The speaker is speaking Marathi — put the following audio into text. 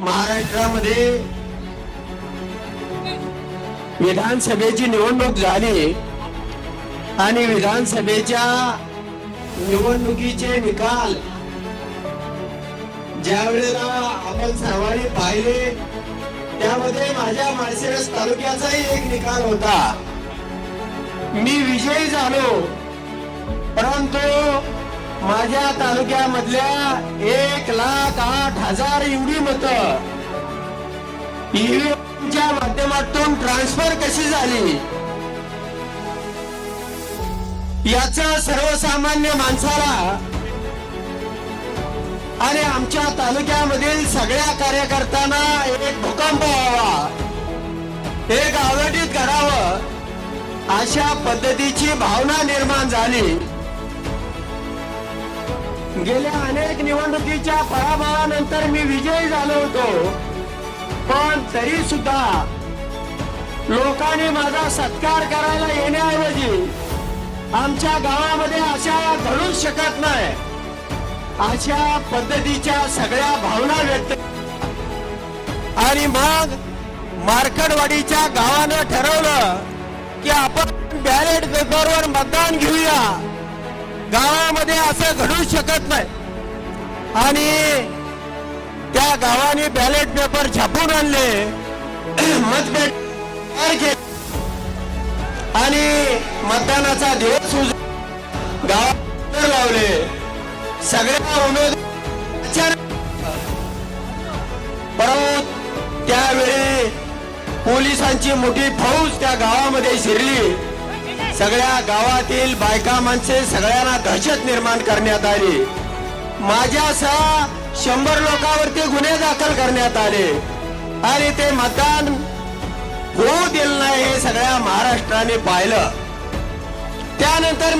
महाराष्ट्रामध्ये विधानसभेची निवडणूक झाली आणि विधानसभेच्या निवडणुकीचे निकाल ज्या वेळेला आपण सर्वांनी पाहिले त्यामध्ये माझ्या माळशिरस तालुक्याचाही एक निकाल होता. मी विजयी झालो. माझ्या तालुक्यामधल्या एक लाख आठ हजार एवढी मत. ईव्हीएमच्या माध्यमातून ट्रान्सफर कशी झाली? याच सर्वसामान्य माणसाला आणि आमच्या तालुक्यामधील सगळ्या कार्यकर्त्यांना एक भूकंप व्हावा. एक आवडीत करावं अशा पद्धतीची भावना निर्माण झाली. गेल्या अनेक निवडणुकीच्या पराभवानंतर मी विजयी झालो होतो. पण तरी सुद्धा लोकांनी माझा सत्कार करायला येण्याऐवजी आमच्या गावामध्ये अशा घडूच शकत नाही. अशा पद्धतीच्या सगळ्या भावना व्यक्त आणि मग मार्कडवाडीच्या गावानं ठरवलं की आपण बॅलेट पेपरवर मतदान घेऊया. गावामध्ये असं घडू शकत नाही. आणि त्या गावाने बॅलेट पेपर छापून आणले. मतपेट आणि मतदानाचा दिवस उज- गावात लावले. सगळ्या उमेदवार परत त्यावेळी पोलिसांची मोठी फौज त्या गावामध्ये शिरली. सगळ्या गावातील बायका माणसे सगळ्यांना दहशत निर्माण करण्यात आली. माझ्यासह शंभर लोकांवरती गुन्हे दाखल करण्यात आले. आणि ते मतदान होऊ दिलं नाही हे सगळ्या महाराष्ट्राने पाहिलं. त्यानंतर